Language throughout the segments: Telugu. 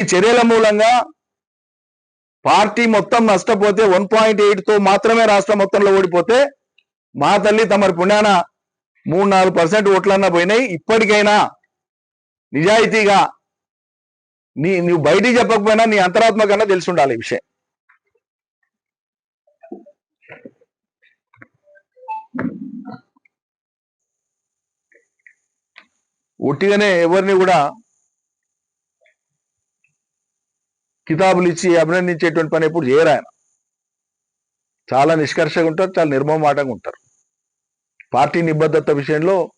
ఈ చర్యల మూలంగా పార్టీ మొత్తం నష్టపోతే వన్ పాయింట్ ఎయిట్తో మాత్రమే రాష్ట్రం మొత్తంలో ఓడిపోతే మా తల్లి తమరి పుణ్యాన మూడు నాలుగు పర్సెంట్ ఓట్లన్నా పోయినాయి. ఇప్పటికైనా నిజాయితీగా నీ నువ్వు బయటికి చెప్పకపోయినా నీ అంతరాత్మ కన్నా తెలిసి ఉండాలి ఈ విషయం. ఒట్టిగానే ఎవరిని కూడా కితాబులు ఇచ్చి అభినందించేటువంటి పని ఎప్పుడు చేయరు ఆయన. చాలా నిష్కర్షగా ఉంటారు చాలా నిర్మమాటంగా ఉంటారు. పార్టీ నిబద్ధత విషయంలో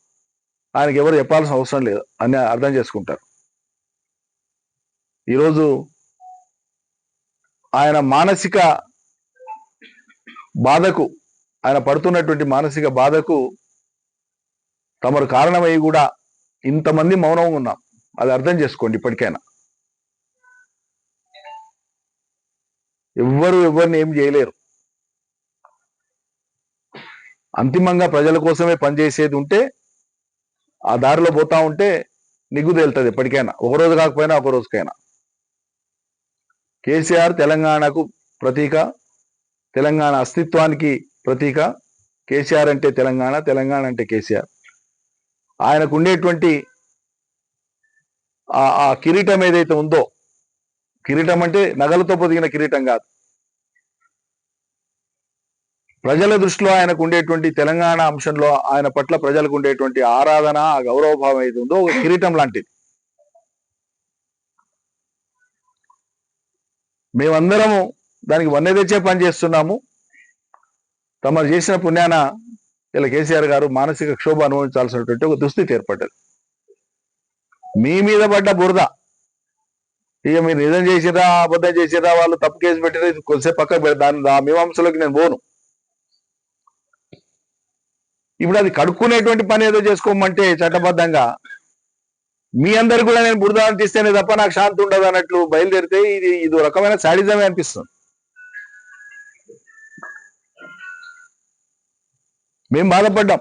ఆయనకి ఎవరు చెప్పాల్సిన అవసరం లేదు అని అర్థం చేసుకుంటారు. ఈరోజు ఆయన మానసిక బాధకు ఆయన పడుతున్నటువంటి మానసిక బాధకు తమరు కారణమై కూడా ఇంతమంది మౌనంగా ఉన్నాం. అది అర్థం చేసుకోండి ఇప్పటికైనా. ఎవ్వరు ఎవరిని ఏం చేయలేరు. అంతిమంగా ప్రజల కోసమే పనిచేసేది ఉంటే ఆ దారిలో పోతా ఉంటే నిగ్గు తేలుతుంది ఎప్పటికైనా. ఒక రోజు కాకపోయినా ఒక రోజుకైనా. కేసీఆర్ తెలంగాణకు ప్రతీక తెలంగాణ అస్తిత్వానికి ప్రతీక. కేసీఆర్ అంటే తెలంగాణ తెలంగాణ అంటే కేసీఆర్. ఆయనకు ఉండేటువంటి ఆ ఆ కిరీటం ఏదైతే ఉందో కిరీటం అంటే నగలతో పొదిగిన కిరీటం కాదు. ప్రజల దృష్టిలో ఆయనకు ఉండేటువంటి తెలంగాణ అంశంలో ఆయన పట్ల ప్రజలకు ఉండేటువంటి ఆరాధన ఆ గౌరవభావం ఏది ఉందో ఒక కిరీటం లాంటిది. మేమందరము దానికి వన్నె తెచ్చే పని చేస్తున్నాము. తమరు చేసిన పుణ్యాన ఇలా కేసీఆర్ గారు మానసిక క్షోభ అనుభవించాల్సినటువంటి ఒక దుస్థితి ఏర్పడ్డది. మీ మీద పడ్డ బురద ఇక మీరు నిజం చేసిరా అబద్ధం చేసిరా వాళ్ళు తప్పు కేసు పెట్టిరా కొద్దిసేపు పక్కకు పెడతాను దాని ఆ మీమాంసలోకి నేను పోను. ఇప్పుడు అది కడుక్కునేటువంటి పని ఏదో చేసుకోమంటే చట్టబద్ధంగా. మీ అందరు కూడా నేను బురద తీస్తేనే తప్ప నాకు శాంతి ఉండదు అన్నట్లు బయలుదేరితే ఇది ఇది రకమైన సాడిజమే అనిపిస్తుంది. మేము బాధపడ్డాం.